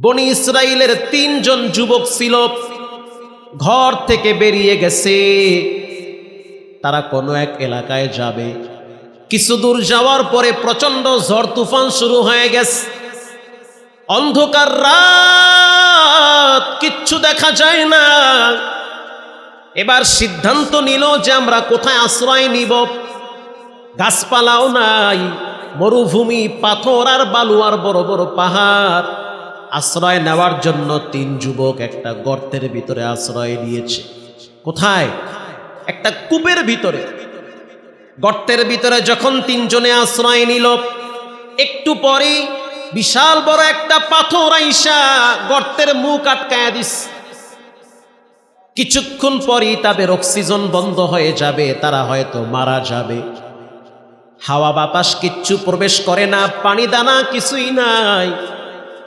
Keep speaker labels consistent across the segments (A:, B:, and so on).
A: বনি ইসরায়েলের তিনজন যুবক ছিল। ঘর থেকে বেরিয়ে গেছে। তারা কোনো এক এলাকায় যাবে। কিছু দূর যাওয়ার পরে প্রচণ্ড ঝড় তুফান শুরু হয়ে গেছে। অন্ধকার রাত, কিচ্ছু দেখা যায় না। এবার সিদ্ধান্ত নিল যে আমরা কোথায় আশ্রয় নিব। গাছপালাও নাই, মরুভূমি, পাথর আর বালু আর বড় বড় পাহাড়। আশ্রয় নেওয়ার জন্য তিন যুবক একটা গর্তের ভিতরে আশ্রয় নিয়েছে। কোথায়? একটা কূপের ভিতরে। গর্তের ভিতরে যখন তিনজনে আশ্রয় নিল, একটু পরেই বিশাল বড় একটা পাথর আইসা গর্তের মুখ আটকায় দিস। কিছুক্ষণ পরই তাদের অক্সিজেন বন্ধ হয়ে যাবে, তারা হয়তো মারা যাবে। হাওয়া বাতাস কিচ্ছু প্রবেশ করে না, পানি দানা কিছুই নাই।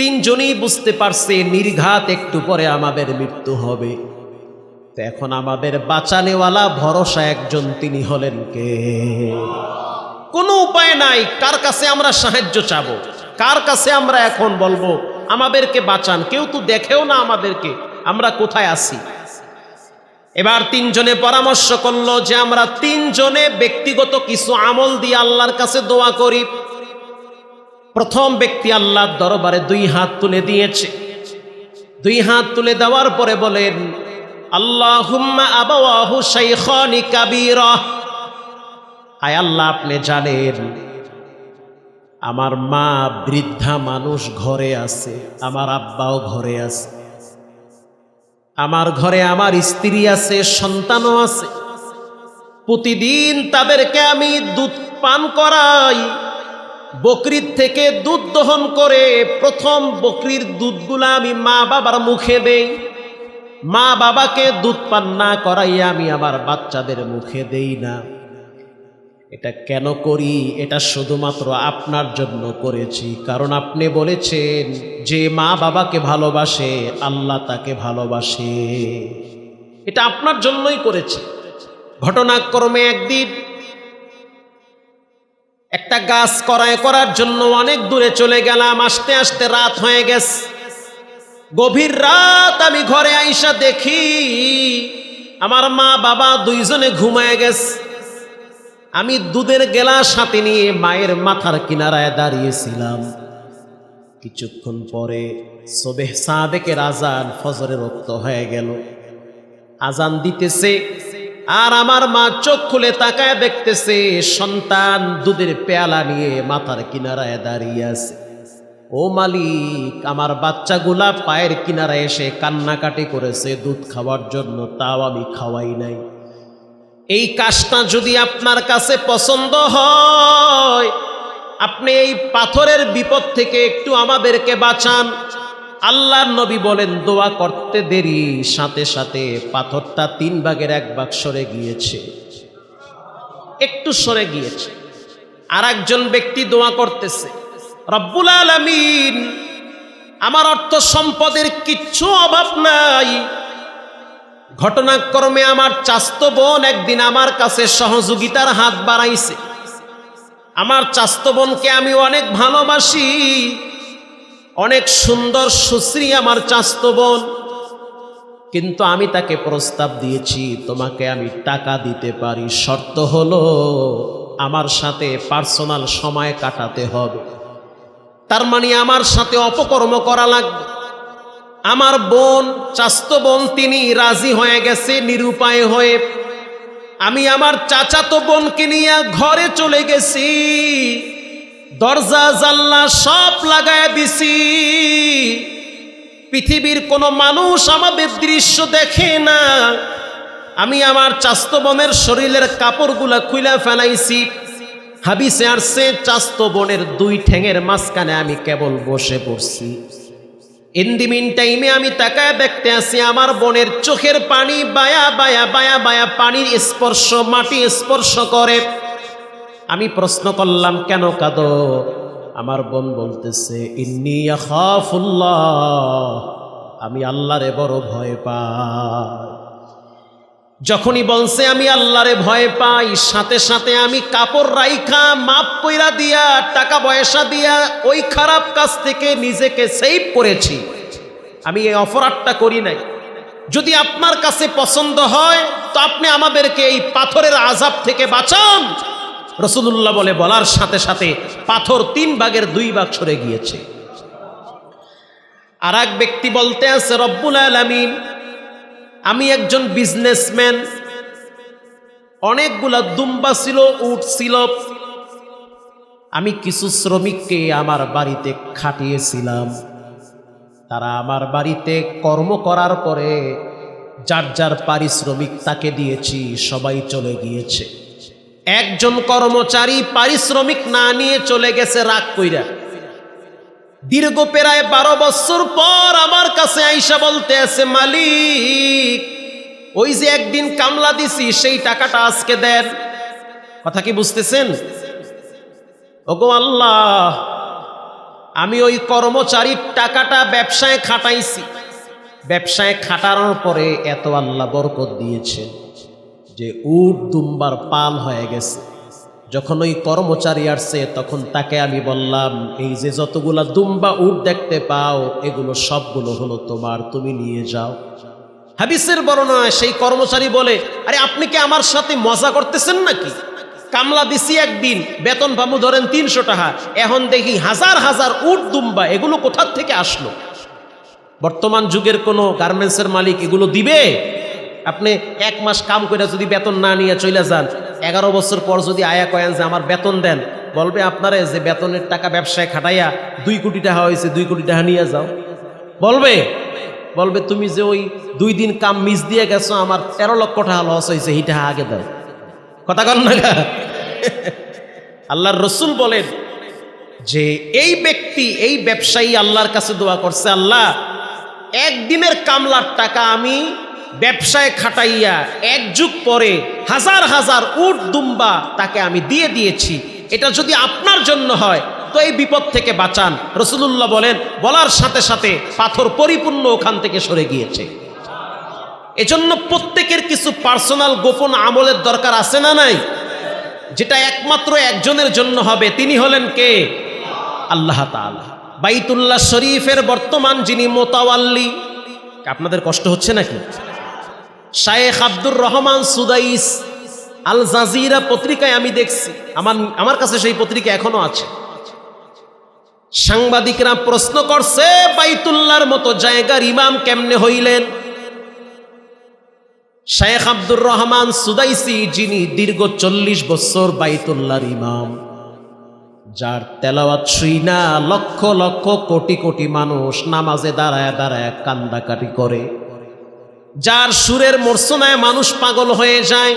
A: তিনজনই বুঝতে পারছে নির্ঘাত একটু পরে আমাদের মৃত্যু হবে। তো এখন আমাদের বাঁচানেওয়ালা ভরসা একজন তিনি হলেন কে? কোনো উপায় নাই, কার কাছে আমরা সাহায্য চাব? কার কাছে আমরা এখন বলব, আমাদেরকে বাঁচান, কেউ তো দেখেও না আমাদেরকে, আমরা কোথায় আছি? এবার তিনজনে পরামর্শ করল যে আমরা তিনজনে ব্যক্তিগত কিছু আমল দিয়ে আল্লাহর কাছে দোয়া করি। প্রথম ব্যক্তি আল্লাহর দরবারে দুই হাত তুলে দিয়েছে। দুই হাত তুলে দেওয়ার পরে বলেন, আল্লাহুম্মা আবাওয়াহু শাইখানি কাবীরা। আয় আল্লাহ, আপনি জানেন, আমার মা বৃদ্ধা মানুষ ঘরে আছে, আমার আব্বাও ঘরে আছে। আমার ঘরে আমার স্ত্রী আছে, সন্তানও আছে। প্রতিদিন তাদেরকে আমি দুধ পান করাই। বকরির থেকে দুধ দহন করে, প্রথম বকরির দুধগুলা আমি মা বাবার মুখে দেই। মা বাবাকে দুধ পান না করাইয়া আমি আমার বাচ্চাদের মুখে দেই না। এটা কেন করি? এটা শুধুমাত্র আপনার জন্য করেছি। কারণ আপনি বলেছেন, যে মা বাবাকে ভালোবাসে, আল্লাহ তাকে ভালোবাসে। এটা আপনার জন্যই করেছে। ঘটনাক্রমে একদিন একটা গাছ করায় করার জন্য অনেক দূরে চলে গেলাম, আসতে আসতে রাত হয়ে গেছে। গভীর রাত আমি ঘরে আইসা দেখি আমার মা বাবা দুইজনে ঘুমায় গেছে। আমি দুধের গেলাস সাথে নিয়ে মায়ের মাথার কিনারায় দাঁড়িয়েছিলাম। কিছুক্ষণ পরে সবেহ সাদেকের আজান ফজরে রক্ত হয়ে গেল। আজান দিতেছে আর আমার মা চোখ খুলে তাকায় দেখতেছে, সন্তান দুধের পেয়ালা নিয়ে মাথার কিনারায় দাঁড়িয়ে আছে। ও মালিক, আমার বাচ্চাগুলা পায়ের কিনারায় এসে কান্নাকাটি করেছে, দুধ খাওয়ার জন্য, তাও আমি খাওয়াই নাই। এই কাজটা যদি আপনার কাছে পছন্দ হয়, আপনি এই পাথরের বিপদ থেকে একটু আমাদেরকে বাঁচান। আল্লাহর নবী বলেন, দোয়া করতে দেরি, সাথে সাথে পাথরটা তিন ভাগের এক ভাগ সরে গিয়েছে। একটু সরে গিয়েছে। আর একজন ব্যক্তি দোয়া করতেছে, রব্বুল আলমিন, আমার অর্থ সম্পদের কিচ্ছু অভাব নাই। ঘটনাক্রমে আমার চাস্ত বোন একদিন আমার কাছে সহযোগিতার হাত বাড়াইছে। আমার চাস্ত বোনকে আমি অনেক ভালোবাসি। অনেক সুন্দর সুশ্রী আমার চাস্ত বোন। কিন্তু আমি তাকে প্রস্তাব দিয়েছি, তোমাকে আমি টাকা দিতে পারি। শর্ত হলো, আমার সাথে পার্সোনাল সময় কাটাতে হবে। তার মানে আমার সাথে অপকর্ম করা লাগবে। আমার বোন, চাস্ত বোন, তিনি রাজি হয়ে গেছে, নিরুপায় হয়ে। আমি আমার চাচাতো বোনকে নিয়ে ঘরে চলে গেছি। দরজা জাল্লা সব লাগায় দিছি। পৃথিবীর কোনো মানুষ আমাদের দৃশ্য দেখে না। আমি আমার চাস্ত বোনের শরীরের কাপড়গুলা খুলে ফেলাইছি। হাবিসে আসছে, চাস্ত বোনের দুই ঠ্যাঙের মাঝখানে আমি কেবল বসে পড়ছি। ইন্দিমিন টাইমে আমি তাকায় দেখতে আসি আমার বোনের চোখের পানি বায়া বায়া বায়া বায়া পানির স্পর্শ, মাটি স্পর্শ করে। আমি প্রশ্ন করলাম, কেন কাঁদো? আমার বোন বলতেছে, ইন্নি আমি আল্লাহরে বড় ভয় পাই। যখনই বলছে, আমি আল্লাহরে ভয় পাই, সাথে সাথে আমি কাপড় রাইখা, মাপ কইরা দিয়া, টাকা পয়সা দিয়া, ওই খারাপ কাজ থেকে নিজেকে সেভ করেছি। আমি এই অপরাধটা করি নাই। যদি আপনার কাছে পছন্দ হয়, তো আপনি আমাদেরকে এই পাথরের আজাব থেকে বাঁচান। রসুল্লাহ বলে, বলার সাথে সাথে পাথর তিন ভাগের দুই ভাগ সরে গিয়েছে। আর এক ব্যক্তি বলতে আছে, রব্বুল আলমিন, আমি একজন বিজনেসম্যান অনেকগুলা দুম্বা ছিল, উট ছিল। আমি কিছু শ্রমিককে আমার বাড়িতে খাটিয়েছিলাম। তারা আমার বাড়িতে কর্ম করার পরে যার যার পারিশ্রমিক তাকে দিয়েছি, সবাই চলে গিয়েছে। একজন কর্মচারী পারিশ্রমিক না নিয়ে চলে গেছে রাগ কইরা। দীর্ঘ প্রায় বারো বছর পর আমার কাছে আইসা বলতে আছে, মালিক, ওই যে একদিন কামলা দিছি, সেই টাকাটা আজকে দেন। কথা কি বুঝতেছেন? ওগো আল্লাহ, আমি ওই কর্মচারীর টাকাটা ব্যবসায় খাটাইছি। ব্যবসায় খাটানোর পরে এত আল্লাহ বরকত দিয়েছে। যে উট দুম্বার পাল হয়ে গেছে। যখন ওই কর্মচারী আসছে, তখন তাকে আমি বললাম, এই যে যতগুলা দুম্বা উট দেখতে পাও, এগুলো সবগুলো হলো তোমার, তুমি নিয়ে যাও। হাবিসের বর্ণনায় সেই কর্মচারী বলে, আরে, আপনি কি আমার সাথে মজা করতেছেন নাকি? কামলা দিছি একদিন, বেতন ভামু ধরেন তিনশো টাকা, এখন দেখি হাজার হাজার উট দুম্বা, এগুলো কোথার থেকে আসলো? বর্তমান যুগের কোনো গার্মেন্টসের মালিক এগুলো দিবে? আপনি এক মাস কাম করে যদি বেতন না নিয়ে চলে যান, এগারো বছর পর যদি আয়া কয়েন যে আমার বেতন দেন, বলবে আপনারে যে বেতনের টাকা ব্যবসায় খাটাইয়া দুই কোটি টাকা হয়েছে, দুই কোটি টাকা নিয়ে যাও। বলবে? বলবে, তুমি যে ওই দুই দিন কাম মিস দিয়ে গেছো, আমার তেরো লক্ষ টাকা লস হয়েছে, এই টাকা আগে দাও। কথা কন না আল্লাহর রসুল বলেন যে, এই ব্যক্তি, এই ব্যবসায়ী আল্লাহর কাছে দোয়া করছে, আল্লাহ, একদিনের কামলার টাকা আমি ব্যবসায় খাটাইয়া এক যুগ পরে হাজার হাজার উট দুম্বা তাকে আমি দিয়ে দিয়েছি। এটা যদি আপনার জন্য হয়, তো এই বিপদ থেকে বাঁচান। রসুলুল্লাহ বলেন, বলার সাথে সাথে পাথর পরিপূর্ণ ওখান থেকে সরে গিয়েছে। এজন্য প্রত্যেকের কিছু পার্সোনাল গোপন আমলের দরকার আছে না নাই? যেটা একমাত্র একজনের জন্য হবে, তিনি হলেন কে? আল্লাহ বাইতুল্লাহ শরীফের বর্তমান যিনি মোতাওয়াল্লি। আপনাদের কষ্ট হচ্ছে নাকি? Sheikh Abdur Rahman Sudais Al Jazeera পত্রিকায় আমি দেখছি। আমার আমার কাছে সেই পত্রিকা এখনও আছে। সাংবাদিকরা প্রশ্ন করছে, বাইতুল্লাহর মতো জায়গার ইমাম কেমনে হইলেন? শেখ আব্দুর রহমান সুদাইসি, যিনি দীর্ঘ চল্লিশ বছর বাইতুল্লাহর ইমাম, যার তেলাওয়াত শুই না, লক্ষ লক্ষ কোটি কোটি মানুষ নামাজে দাঁড়ায় দাঁড়ায় কান্দাকাটি করে। যার সুরের মর্সনায় মানুষ পাগল হয়ে যায়।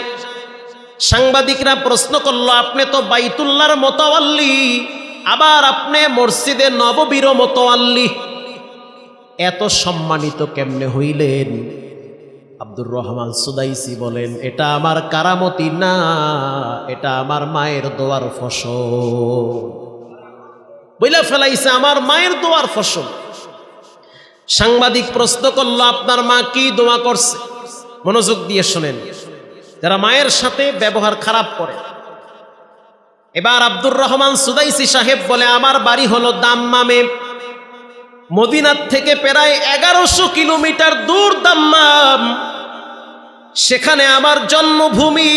A: সাংবাদিকরা প্রশ্ন করল, আপনি তো বাইতুল্লার মতোয়াল্লি আবার আপনি মসজিদে নববীর মতোয়াল্লি এত সম্মানিত কেমনে হইলেন? আব্দুর রহমান সুদাইসি বলেন, এটা আমার কারামতি না, এটা আমার মায়ের দোয়ার ফসল। বইলা ফেলাইছে, আমার মায়ের দোয়ার ফসল। সাংবাদিক প্রশ্ন করল, আপনার মা কি দোয়া করছে? মনোযোগ দিয়ে শোনেন। যারা মায়ের সাথে ব্যবহার খারাপ করে। এবার আব্দুর রহমান সুদাইসি সাহেব বলে, আমার বাড়ি হলো দাম্মামে। মদিনার থেকে প্রায় এগারোশো কিলোমিটার দূর দাম্মাম। সেখানে আমার জন্মভূমি।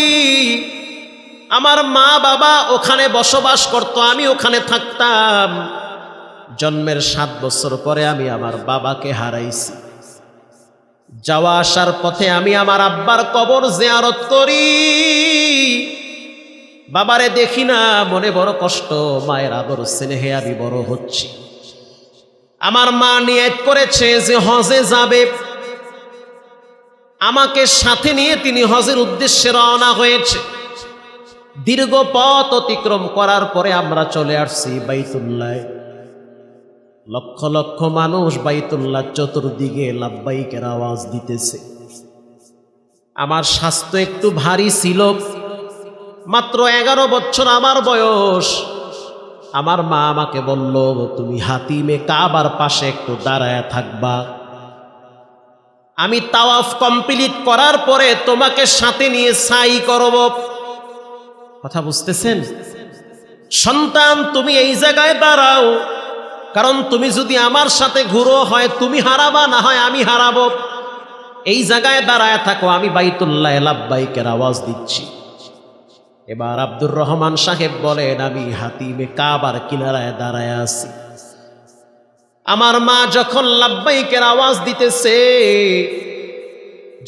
A: আমার মা বাবা ওখানে বসবাস করত, আমি ওখানে থাকতাম। জন্মের সাত বছর পরে আমি আমার বাবাকে হারাইছি। যাওয়া আসার পথে আমি আমার আব্বার কবর জিয়ারত করি। বাবারে দেখি না, মনে বড় কষ্ট, মায়ের আদর স্নেহে আমি বড় হচ্ছি। আমার মা নিয়ত করেছে যে হজে যাবে। আমাকে সাথে নিয়ে তিনি হজের উদ্দেশ্যে রওনা হয়েছে। দীর্ঘ পথ অতিক্রম করার পরে আমরা চলে আসছি বাইতুল্লায় লক্ষ লক্ষ মানুষ বাইতুল্লাহ চতুর্দিকে লাভবাইকের আওয়াজ দিতেছে। আমার স্বাস্থ্য একটু ভারী ছিল, মাত্র এগারো বছর আমার বয়স। আমার মা আমাকে বলল, তুমি হাতিমে কাবার পাশে একটু দাঁড়ায় থাকবা। আমি তাওয়াফ কমপ্লিট করার পরে তোমাকে সাথে নিয়ে সাই করব। কথা বুঝতেছেন? সন্তান, তুমি এই জায়গায় দাঁড়াও। কারণ তুমি যদি আমার সাথে ঘুরো, হয় তুমি হারাবা, না হয় আমি হারাবো। এই জায়গায় দাঁড়ায় থাকো, আমি বাইতুল্লাহ লাভবাইকের আওয়াজ দিচ্ছি। এবার আব্দুর রহমান সাহেব বলেন, আমি হাতিমে কাবার কিনারায় দাঁড়ায় আছি। আমার মা যখন লাভবাইকের আওয়াজ দিতেছে,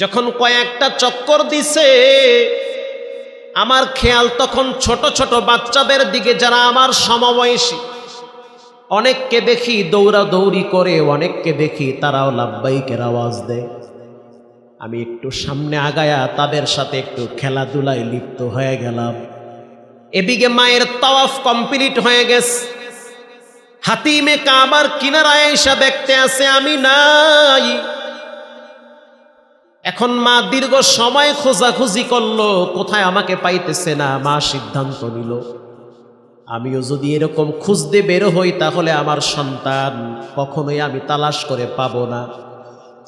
A: যখন কয়েকটা চক্কর দিছে, আমার খেয়াল তখন ছোট ছোট বাচ্চাদের দিকে, যারা আমার সমবয়সী অনেককে দেখি দৌড়া দৌড়ি করে, অনেককে দেখি তারাও লাভবাইকের আওয়াজ দেয়। আমি একটু সামনে আগায়া তাদের সাথে একটু খেলাধুলায় লিপ্ত হয়ে গেলাম। এদিকে মায়ের তাওয়াফ কমপ্লিট হয়ে গেছে। হাতিমে কাবার কিনারায় এসে দেখতে আছে, আমি নাই। এখন মা দীর্ঘ সময় খোঁজাখুঁজি করল, কোথায় আমাকে পাইতেছে না, মা সিদ্ধান্ত নিল। আমিও যদি এরকম খুঁজতে বের হই, তাহলে আমার সন্তান কখনোই আমি তালাশ করে পাবো না।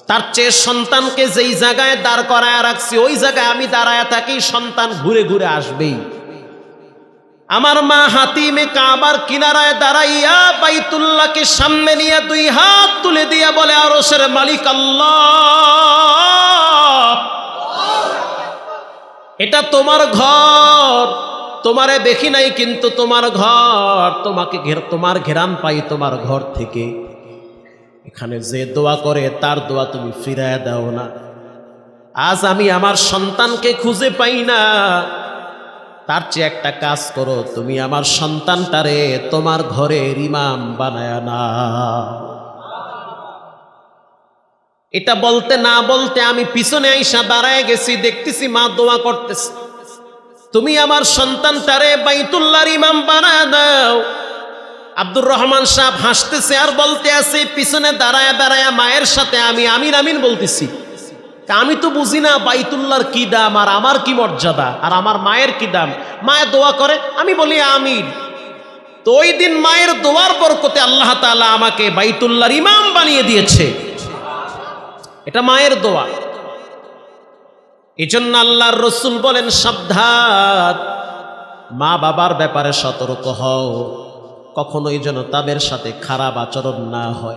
A: তার চেয়ে সন্তানকে যেই জায়গায় দাঁড় করায় রাখছি, ওই জায়গায় আমি দাঁড়ায় থাকি, সন্তান ঘুরে ঘুরে আসবেই। আমার মা হাতিমে কাবার কিনারায় দাঁড়াইয়া বাইতুল্লাহকে সামনে নিয়ে দুই হাত তুলে দিয়া বলে আরসের মালিক আল্লাহ। এটা তোমার ঘর। তোমারে দেখি নাই, কিন্তু তোমার ঘর, তোমাকে ঘের, তোমার ঘেরান পাই তোমার ঘর থেকে। এখানে যে দোয়া করে, তার দোয়া তুমি ফিরায় দাও না। আজ আমি আমার সন্তানকে খুঁজে পাই না। তার চেয়ে একটা কাজ করো, তুমি আমার সন্তানটারে তোমার ঘরের ইমাম বানায় না। এটা বলতে না বলতে আমি পিছনে আইসা দাঁড়ায় গেছি, দেখতেছি মা দোয়া করতেছে। তুমি আমার সন্তানটারে বাইতুল্লাহর ইমাম বানা দাও। আব্দুর রহমান সাহেব হাসতেছে আর বলতে আছে, পিছনে দাঁড়ায় দাঁড়ায় মায়ের সাথে আমি আমিন আমিন বলতেছি। আমি তো বুঝি না বাইতুল্লাহর কি দাম আর আমার কি মর্যাদা আর আমার মায়ের কি দাম। মায়ের দোয়া করে, আমি বলি আমিন। তো ওই দিন মায়ের দোয়ার বরকতে আল্লাহ তালা আমাকে বাইতুল্লাহর ইমাম বানিয়ে দিয়েছে। এটা মায়ের দোয়া। এজন্য আল্লাহর রসুল বলেন, সাবধান। মা বাবার ব্যাপারে সতর্ক হও। কখনোই যেন তাদের সাথে খারাপ আচরণ না হয়।